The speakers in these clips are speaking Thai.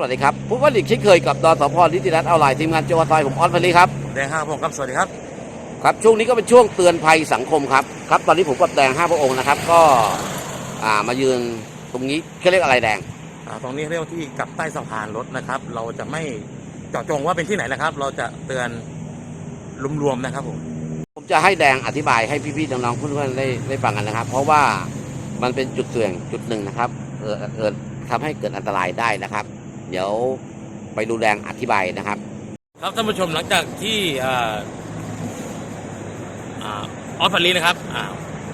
วัสดีครับผู้ผลิตเช่นเคยกับดสพนิติรัตน์ออนไลน์ทีมงานโจวซอยผมออนพลีครับแดงห้าพงครับสวัสดีครับครับช่วงนี้ก็เป็นช่วงเตือนภัยสังคมครับครับตอนนี้ผมกับแดงห้าพระองค์นะครับ ก็อ่ามายืนตรงนี้เขาเรียกอะไรแดงอ่าตรงนี้เรียกว่าที่กลับใต้สะพานรถนะครับ เราจะไม่เจาะจงว่าเป็นที่ไหนนะครับ เราจะเตือนรวมๆนะครับผมผมจะให้แดงอธิบายให้พี่ๆน้องๆเพื่อนๆได้ได้ฟังกันนะครับ เพราะว่ามันเป็นจุดเสี่ยงจุดหนึ่งนะครับเออเออทำให้เกิดอันตรายได้นะครับ เดี๋ยวไปดูแดงอธิบายนะครับ ครับท่านผู้ชมหลังจากที่ออ่าออฟฟารีนะครับอ่า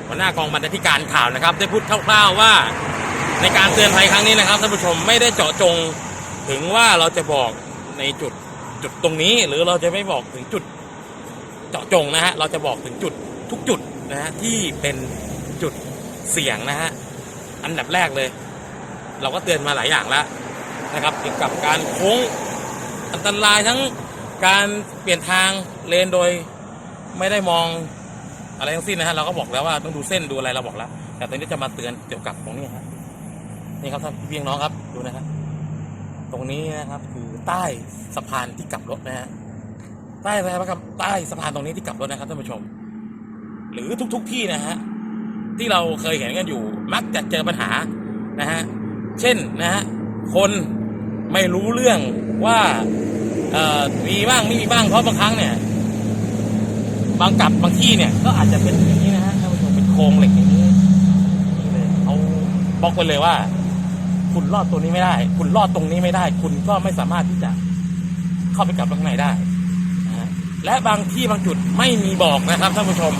หัวหน้ากองบรรณาธิการข่าวนะครับ ได้พูดคร่าวๆว่าในการเตือนภัยครั้งนี้นะครับท่านผู้ชมไม่ได้เจาะจงถึงว่าเราจะบอกในจุดจุดตรงนี้ หรือเราจะไม่บอกถึงจุดเจาะจงนะฮะเราจะบอกถึงจุดทุกจุดนะฮะที่เป็นจุดเสี่ยงนะฮะอันดับแรกเลย เราก็เตือนมาหลายอย่างแล้ว นะครับเกี่ยวกับการโค้งอันตรายทั้งการเปลี่ยนทางเลนโดยไม่ได้มองอะไรทั้งสิ้นนะฮะเราก็บอกแล้วว่าต้องดูเส้นดูอะไรเราบอกแล้ว แต่ตอนนี้จะมาเตือนเกี่ยวกับตรงนี้ฮะนี่ครับท่านพี่น้องครับดูนะฮะตรงนี้นะครับคือใต้สะพานที่กลับรถนะฮะใต้อะไรครับใต้สะพานตรงนี้ที่กลับรถนะครับท่านผู้ชม หรือทุก ๆที่นะฮะที่เราเคยเห็นกันอยู่มักจะเจอปัญหานะฮะเช่นนะฮะคน ไม่รู้เรื่องว่าเออมีบ้างไม่มีบ้างเพราะบางครั้งเนี่ย บางกลับบางที่เนี่ย ก็อาจจะเป็นอย่างนี้นะฮะท่านผู้ชมเป็นโครงเหล็กอย่างนี้นี่เลยเอาบล็อกไปเลยว่า คุณรอดตัวนี้ไม่ได้ คุณรอดตรงนี้ไม่ได้ คุณก็ไม่สามารถที่จะเข้าไปกลับข้างในได้นะและบางที่บางจุดไม่มีบอกนะครับท่านผู้ชม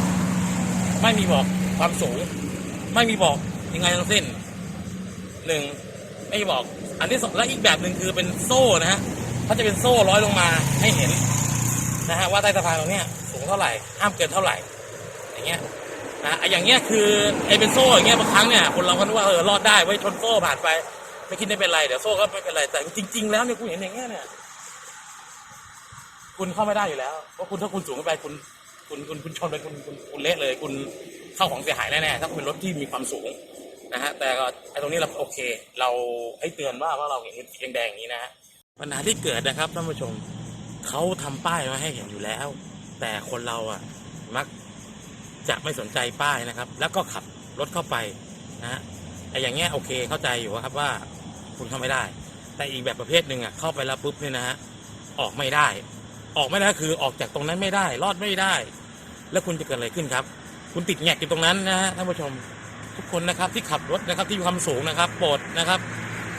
ไม่มีบอกความสูง ไม่มีบอกยังไงทั้งสิ้นหนึ่งไม่บอก อันที่สองและอีกแบบหนึ่งคือเป็นโซ่นะฮะเขาจะเป็นโซ่ร้อยลงมาให้เห็นนะฮะว่าใต้สะพานตรงเนี้ยสูงเท่าไหร่ห้ามเกินเท่าไหร่ อย่างเงี้ยนะไอ้อย่างเงี้ยคือไอ้เป็นโซ่อย่างเงี้ยบางครั้งเนี่ยคนเราก็นึกว่าเออรอดได้ไว้ชนโซ่ผ่านไป ไม่คิดไม่เป็นไรเดี๋ยวโซ่ก็ไม่เป็นไรแต่จริง ๆ แล้วเนี่ยคุณเห็นอย่างเงี้ยเนี่ยคุณเข้าไม่ได้อยู่แล้วเพราะคุณถ้าคุณสูงขึ้นไปคุณคุณคุณคุณชนไปคุณคุณคุณเละเลย คุณเข้าของเสียหายแน่ๆถ้าคุณเป็นรถที่มีความสูง นะฮะแต่ก็ไอ้ตรงนี้เราโอเค เราให้เตือนว่าว่าเราเห็นสีแดงๆอย่างนี้นะฮะปัญหาที่เกิดนะครับท่านผู้ชมเขาทำป้ายมาให้เห็นอยู่แล้ว แต่คนเราอะมักจะไม่สนใจป้ายนะครับ แล้วก็ขับรถเข้าไปนะฮะไอ้อย่างเงี้ยโอเคเข้าใจอยู่ครับว่าคุณเข้าไม่ได้ แต่อีกแบบประเภทหนึ่งอะเข้าไปแล้วปุ๊บเนี่ยนะฮะออกไม่ได้ ออกไม่ได้คือออกจากตรงนั้นไม่ได้ รอดไม่ได้ แล้วคุณจะเกิดอะไรขึ้นครับ คุณติดแงกอยู่ตรงนั้นนะฮะท่านผู้ชม ทุกคนนะครับที่ขับรถนะครับที่มีความสูงนะครับโปรดนะครับ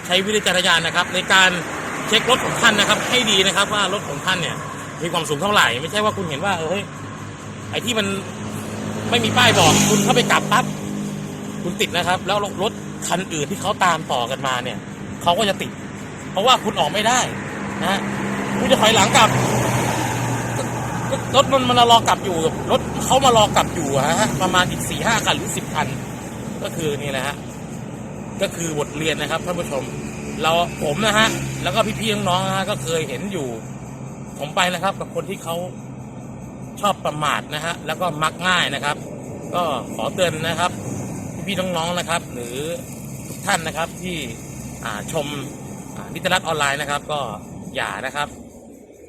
ใช้วิจารณญาณนะครับ ในการเช็ครถของท่านนะครับ ให้ดีนะครับว่ารถของท่านเนี่ยมีความสูงเท่าไหร่ ไม่ใช่ว่าคุณเห็นว่าเออเฮ้ยไอ้ที่มันไม่มีป้ายบอกคุณเข้าไปกลับปั๊บคุณติดนะครับ แล้วรถคันอื่นที่เขาตามต่อกันมาเนี่ยเขาก็จะติด เพราะว่าคุณออกไม่ได้นะคุณจะถอยหลังกลับรถมันมันรอกลับอยู่รถเขามารอกลับอยู่ฮะประมาณอีกสี่ห้าคันหรือสิบคัน ก็คือนี่แหละฮะก็คือบทเรียนนะครับท่านผู้ชม เราผมนะฮะแล้วก็พี่ๆน้องๆนะฮะก็เคยเห็นอยู่ ผมไปนะครับ กับคนที่เขาชอบประมาทนะฮะแล้วก็มักง่ายนะครับ ก็ขอเตือนนะครับ พี่ๆน้องๆนะครับ หรือทุกท่านนะครับที่ชมนิตรรัตน์ออนไลน์นะครับ ก็อย่านะครับ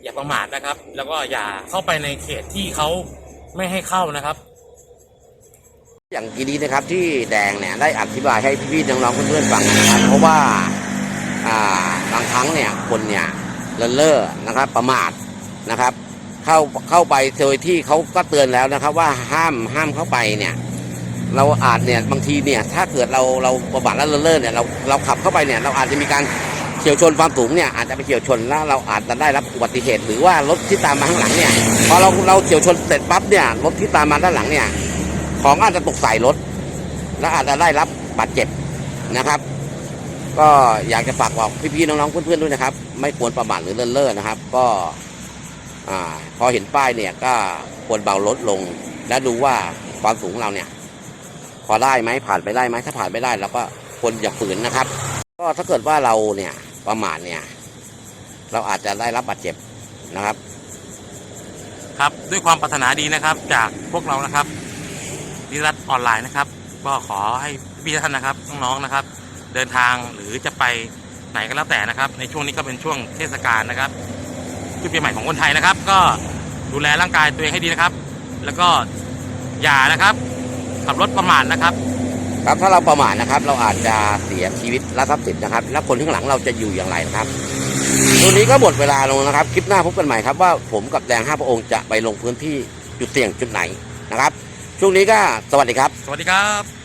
อย่าประมาทนะครับ แล้วก็อย่าเข้าไปในเขตที่เขาไม่ให้เข้านะครับ อย่างทีนี้นะครับที่แดงเนี่ยได้อธิบายให้พี่ๆน้องๆเพื่อนๆฟังนะครับ เพราะว่าอ่าบางครั้งเนี่ยคนเนี่ยเลินเล่อนะครับประมาทนะครับ เข้าเข้าไปโดยที่เขาก็เตือนแล้วนะครับ ว่าห้ามห้ามเข้าไปเนี่ย เราอาจเนี่ยบางทีเนี่ย ถ้าเกิดเราเราประมาทแล้วเลินเล่อเนี่ยเราเราขับเข้าไปเนี่ย เราอาจจะมีการเฉียวชนความสูงเนี่ยอาจจะไปเฉียวชนแล้วเราอาจจะได้รับอุบัติเหตุ หรือว่ารถที่ตามมาข้างหลังเนี่ยพอเราเราเฉียวชนเสร็จปั๊บเนี่ยรถที่ตามมาด้านหลังเนี่ย ของอาจจะตกใส่รถ และอาจจะได้รับบาดเจ็บนะครับ ก็อยากจะฝากบอกพี่ๆน้องๆเพื่อนๆด้วยนะครับ ไม่ควรประมาทหรือเลินเล่อนะครับ ก็อพอเห็นป้ายเนี่ยก็ควรเบารถลง และดูว่าความสูงของเราเนี่ย พอได้ไหมผ่านไปได้ไหมถ้าผ่านไม่ได้เราก็ควรอย่าฝืนนะครับ ก็ถ้าเกิดว่าเราเนี่ยประมาทเนี่ย เราอาจจะได้รับบาดเจ็บนะครับ ครับด้วยความปรารถนาดีนะครับ จากพวกเรานะครับิรัตออนไลน์นะครับ ก็ขอให้พี่ท่านนะครับน้องๆนะครับ เดินทางหรือจะไปไหนก็แล้วแต่นะครับ ในช่วงนี้ก็เป็นช่วงเทศกาลนะครับช่วงปีใหม่ของคนไทยนะครับ ก็ดูแลร่างกายตัวเองให้ดีนะครับ แล้วก็อย่านะครับ ขับรถประมาทนะครับ ครับถ้าเราประมาทนะครับ เราอาจจะเสียชีวิตและทรัพย์สินนะครับ แล้วคนข้างหลังเราจะอยู่อย่างไรนะครับตัวนี้ก็หมดเวลาลงนะครับ คลิปหน้าพบกันใหม่ครับว่าผมกับแดงห้าพระองค์จะไปลงพื้นที่จุดเสี่ยงจุดไหนนะครับ ช่วงนี้ก็สวัสดีครับ สวัสดีครับ